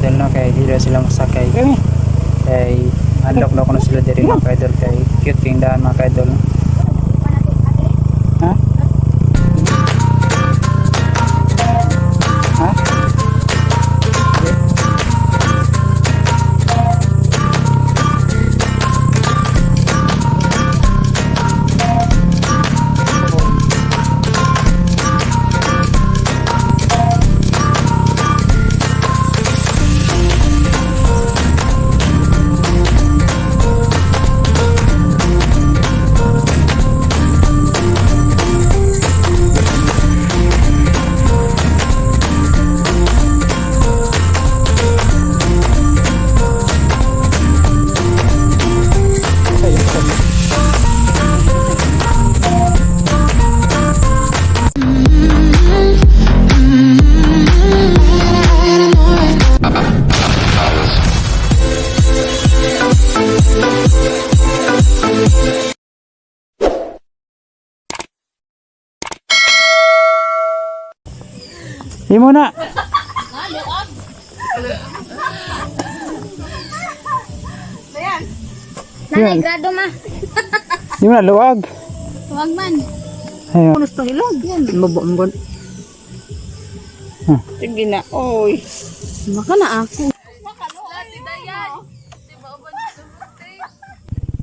ka-idol no kay di daw sila masakay kami kay unlock na ko na sila diri mga ka-idol kay cute king daan mga ka-idol no? ha? ha? Di mo na. Nanay, grado ma. Di mo na luwag. Huwag man. Ayun. Ano sa ilag? Yan. Mabo mo gon. Huh. Sige na. Oy. Maka na ako.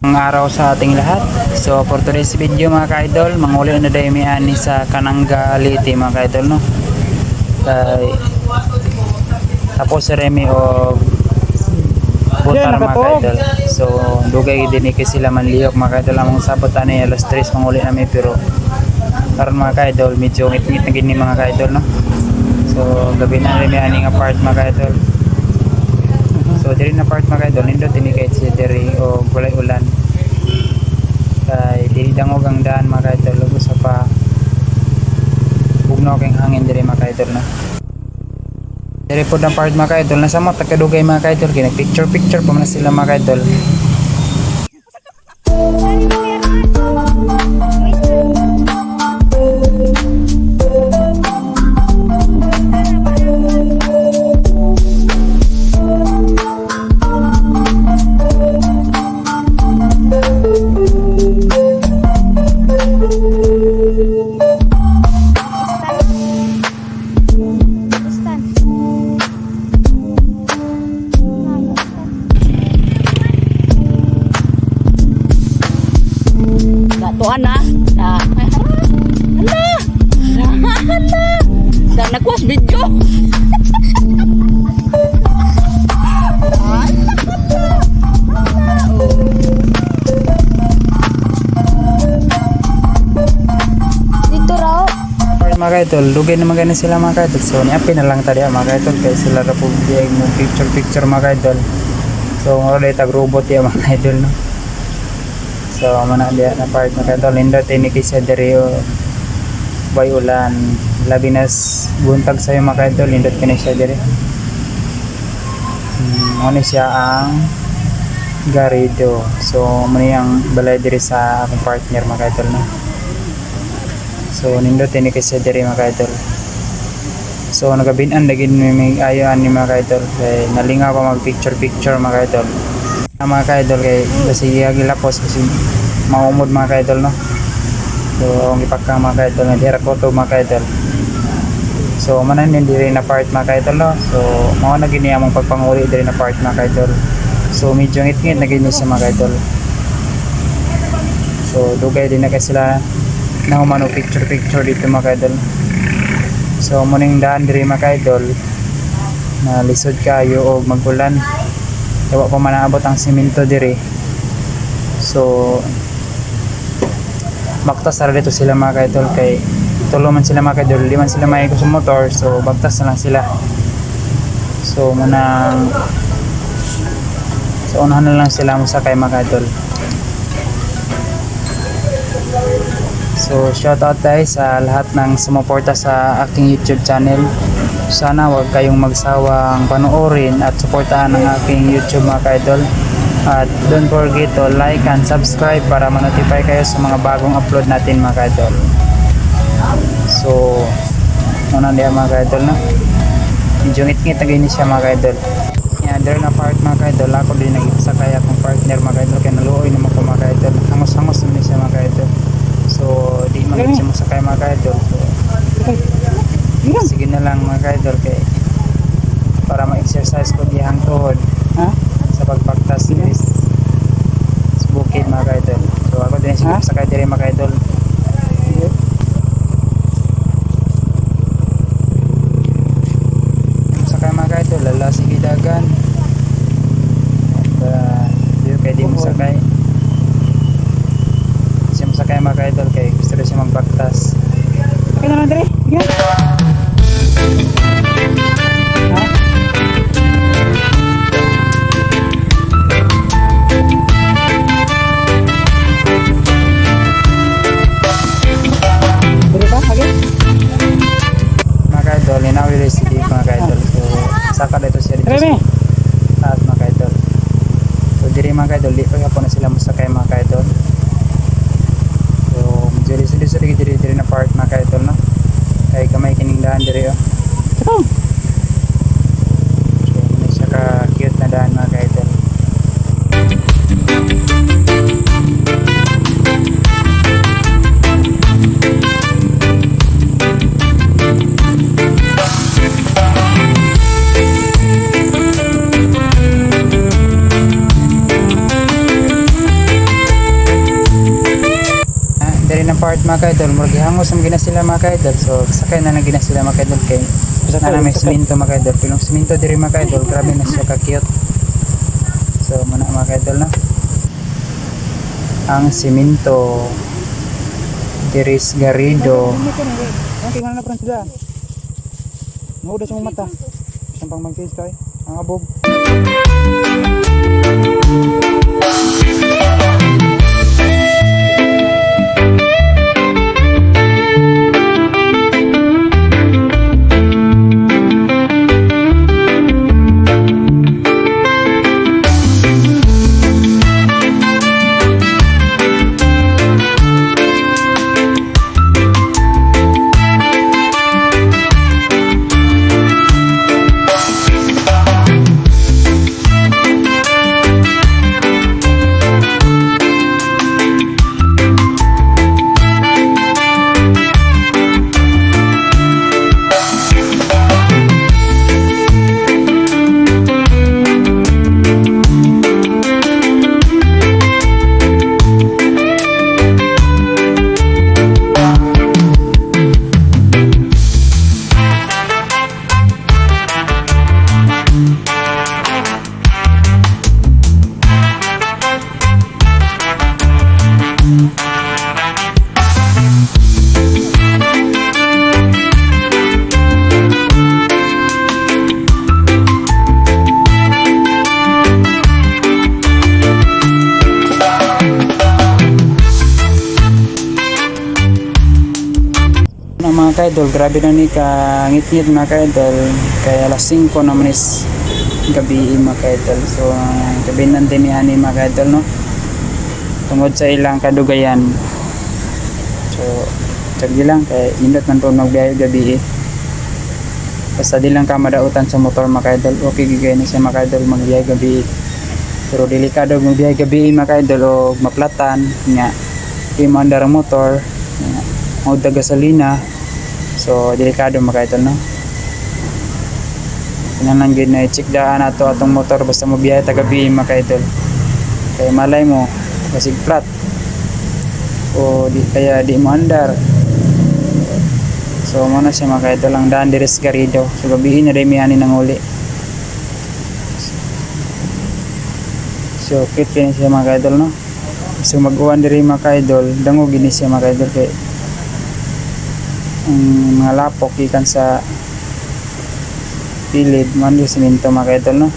Ang araw sa ating lahat. So for today's video mga ka-idol, manguli na dahil may ani sa Kananga Liti mga ka-idol no. Kay tapos si Remy o Butar mga ka-idol. So dugay din kay sila manliyok mga ka-idol among sabot ani alas 3 manguli namin pero karon mga ka-idol medyo ngit-ngit na gini mga ka-idol no. So gabi na rin may ani nga part mga ka-idol. So diri na part mga idol nindot ini kay si diri o gulay ulan. Kay diri dangog ang daan mga idol lugo sa pa bugnaw kay hangin diri mga idol na. Diri po na part mga idol nasa mo takadugay mga idol kay picture picture pa man sila mga idol. Part mga idol, dugay na magana sila mga idol. So niapi na lang tadi ah, mga idol kay sila ra po mo picture picture mga idol. So wala tag robot ya mga idol no. So mana dia na part mga idol nindot ini kisa diri o bay ulan labi nas buntag sayo mga idol nindot kini siya diri. Hmm, ano siya ang Garido. So muna ang balay diri sa akong partner mga idol no. So nindot ini kasi diri mga idol. So nagabinan lagi ni may ayo ani mga idol kay nalingaw ko mag picture picture mga idol. Ang mga idol kay basi gilapos kasi maumod mga idol no. So ang ipakka mga idol nga dira ko to mga idol. So manan din diri na part mga idol no. So mao na gini among pagpanguli diri na part mga idol. So medyo ngit-ngit na gini sa mga idol. So dugay din na kay sila na humano picture picture dito mga idol so muning daan diri mga idol na lisod kayo o magulan. Kaya pa man naabot ang simento diri. So baktas na dito sila mga idol kay tulo man sila mga idol di man sila may sa motor so baktas na lang sila. So manang so unahan na lang sila mo sakay mga idol So shout out guys sa lahat ng sumuporta sa aking YouTube channel. Sana wag kayong magsawang panoorin at suportahan ang aking YouTube mga ka-idol. At don't forget to like and subscribe para ma-notify kayo sa mga bagong upload natin mga ka-idol. So, muna diya mga ka-idol na. Medyo ngit-ngit na siya mga ka-idol. Yeah, there na part mga kaidol. Ako din nagsakay akong partner mga kaidol. Kaya naluoy ko mga kaidol. Hangos-hangos naman siya mga kaidol. So, di man siya masakay mga kaidol. Sige na lang mga kaidol. Kay, para ma-exercise ko di hang tuhod. Ha? Sa pagpagtas diri sa bukid mga kaidol. So, ako din siya Ha? sakay diri mga kaidol. Sakay mga kaidol. Lala sige dagan. Mga kaidol, murag hangos ang gina sila mga kaidol. So, sakay na na gina sila mga kaidol kay Sakay, na may siminto mga kaidol. Pinong siminto diri mga kaidol, grabe na siya ka-cute. So, muna mga kaidol na. Ang siminto diris garido. Okay, mana na parang sila. Nauda sa mata. Isang pang mag-face tayo. Ang abog. Kaidol, grabe na ni ka ngit-ngit mga kaidol. Kaya alas 5 naman is gabi mga kaidol. So, gabi ng dinihan ni mga kaidol, no? Tungod sa ilang kadugayan. So, tagi lang, kaya indot man po magbiyahe gabi eh. Basta di lang ka madautan sa motor mga kaidol. Okay, gigay na siya mga kaidol magbiyahe gabi Pero delikado magbiyahe gabi mga kaidol o maplatan. Nga, di mo motor. Nga, da gasolina so delikado idol no? Kailangan gid na i-check daan ato atong motor basta mo biyahe taga gabi mga idol. Kaya malay mo basig flat. O di kaya di mo andar. So mo na siya mga idol ang daan diri sa Garrido so gabihin na rin miyani ng uli. So cute kini siya mga idol no? So mag-uwan diri mga idol. Dango gini siya mga idol kay ang mga lapok ikan sa pilid man yung siminto mga idol no